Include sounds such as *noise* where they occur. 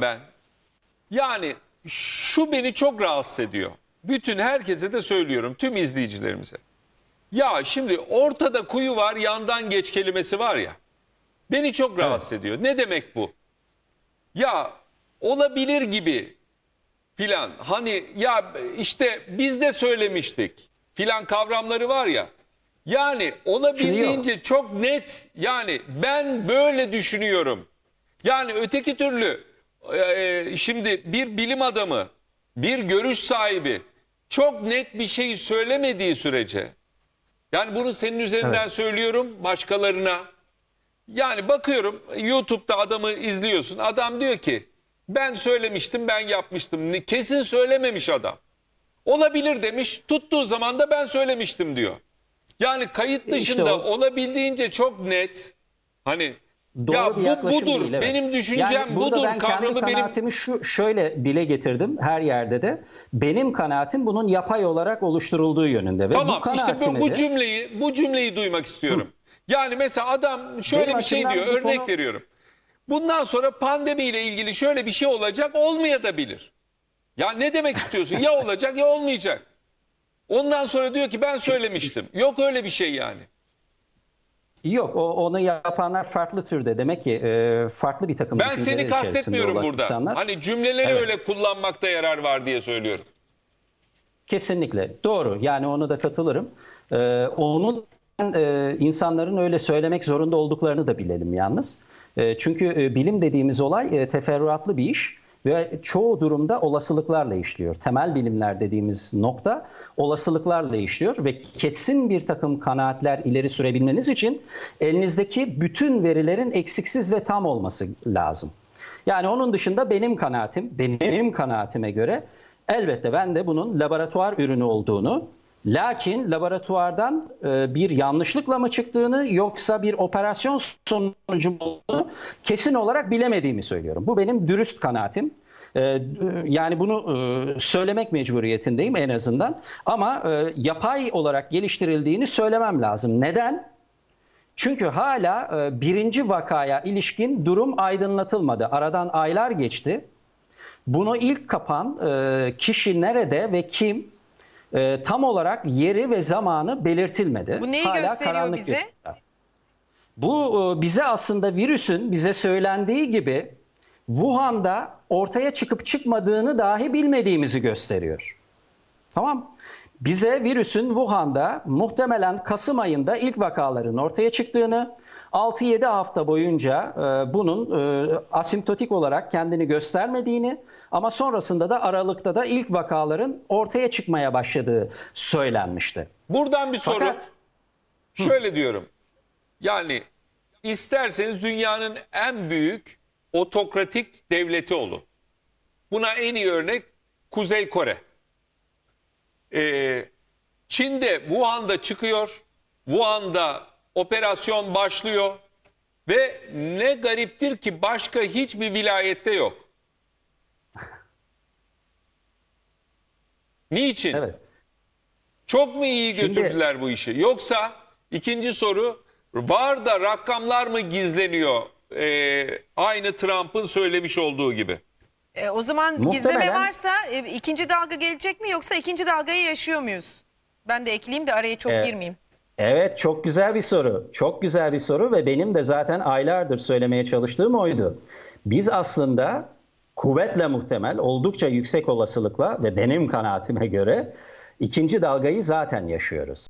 ben. Yani şu beni çok rahatsız ediyor. Bütün herkese de söylüyorum, tüm izleyicilerimize. Ya şimdi ortada kuyu var, yandan geç kelimesi var ya. Beni çok rahatsız ediyor. Ne demek bu? Ya olabilir gibi filan. Hani ya işte biz de söylemiştik filan kavramları var ya. Yani olabildiğince çok net yani ben böyle düşünüyorum. Yani öteki türlü e, şimdi bir bilim adamı, bir görüş sahibi çok net bir şeyi söylemediği sürece yani bunu senin üzerinden Evet. söylüyorum başkalarına. Yani bakıyorum YouTube'da adamı izliyorsun. Adam diyor ki ben söylemiştim ben yapmıştım. Kesin söylememiş adam. Olabilir demiş. Tuttuğu zaman da ben söylemiştim diyor. Yani kayıt İşte dışında o- olabildiğince çok net. Hani Doğru ya bir bu yaklaşım budur. değil, evet. Benim düşüncem yani budur ben kavramı kendi benim kanaatimi şu şöyle dile getirdim her yerde de. Benim kanaatim bunun yapay olarak oluşturulduğu yönünde ve Tamam bu işte bu, bu de- cümleyi bu cümleyi duymak istiyorum. Yani mesela adam şöyle Benim bir şey diyor bu örnek konu- veriyorum. Bundan sonra pandemiyle ilgili şöyle bir şey olacak olmaya da bilir. Ya ne demek istiyorsun? ya olacak ya olmayacak. Ondan sonra diyor ki ben söylemiştim. Yok öyle bir şey yani. Yok o, onu yapanlar farklı türde demek ki e, farklı bir takım Ben seni kastetmiyorum burada. insanlar. Hani cümleleri Evet. öyle kullanmakta yarar var diye söylüyorum. Kesinlikle doğru. Yani onu da katılırım. Ee, onun e, insanların öyle söylemek zorunda olduklarını da bilelim yalnız. E, çünkü e, bilim dediğimiz olay e, teferruatlı bir iş ve çoğu durumda olasılıklarla işliyor. Temel bilimler dediğimiz nokta olasılıklarla işliyor ve kesin bir takım kanaatler ileri sürebilmeniz için elinizdeki bütün verilerin eksiksiz ve tam olması lazım. Yani onun dışında benim kanaatim, benim kanaatime göre elbette ben de bunun laboratuvar ürünü olduğunu, lakin laboratuvardan e, bir yanlışlıkla mı çıktığını yoksa bir operasyon sonucu mu kesin olarak bilemediğimi söylüyorum. Bu benim dürüst kanaatim. E, yani bunu e, söylemek mecburiyetindeyim en azından. Ama yapay olarak geliştirildiğini söylemem lazım. Neden? Çünkü hala birinci vakaya ilişkin durum aydınlatılmadı. Aradan aylar geçti. Bunu ilk kapan kişi nerede ve kim e, tam olarak yeri ve zamanı belirtilmedi. Bu neyi Hala gösteriyor karanlık bize? gösteriyor. Bu e, bize aslında virüsün bize söylendiği gibi Wuhan'da ortaya çıkıp çıkmadığını dahi bilmediğimizi gösteriyor. Tamam. Bize virüsün Wuhan'da muhtemelen Kasım ayında ilk vakaların ortaya çıktığını, 6-7 hafta boyunca e, bunun e, asimptotik olarak kendini göstermediğini ama sonrasında da Aralık'ta da ilk vakaların ortaya çıkmaya başladığı söylenmişti. Buradan bir soru. Fakat Şöyle diyorum. Yani isterseniz dünyanın en büyük otokratik devleti olun. Buna en iyi örnek Kuzey Kore. Ee, Çin'de Wuhan'da çıkıyor. Wuhan'da operasyon başlıyor. Ve ne gariptir ki başka hiçbir vilayette yok. *laughs* Niçin? evet. Çok mu iyi Şimdi- götürdüler bu işi? Yoksa ikinci soru var da rakamlar mı gizleniyor? Ee, aynı Trump'ın söylemiş olduğu gibi. E, o zaman gizleme Muhtemelen- varsa e, ikinci dalga gelecek mi yoksa ikinci dalgayı yaşıyor muyuz? Ben de ekleyeyim de araya çok Evet. girmeyeyim. Evet çok güzel bir soru. Çok güzel bir soru ve benim de zaten aylardır söylemeye çalıştığım oydu. Biz aslında kuvvetle muhtemel, oldukça yüksek olasılıkla ve benim kanaatime göre ikinci dalgayı zaten yaşıyoruz.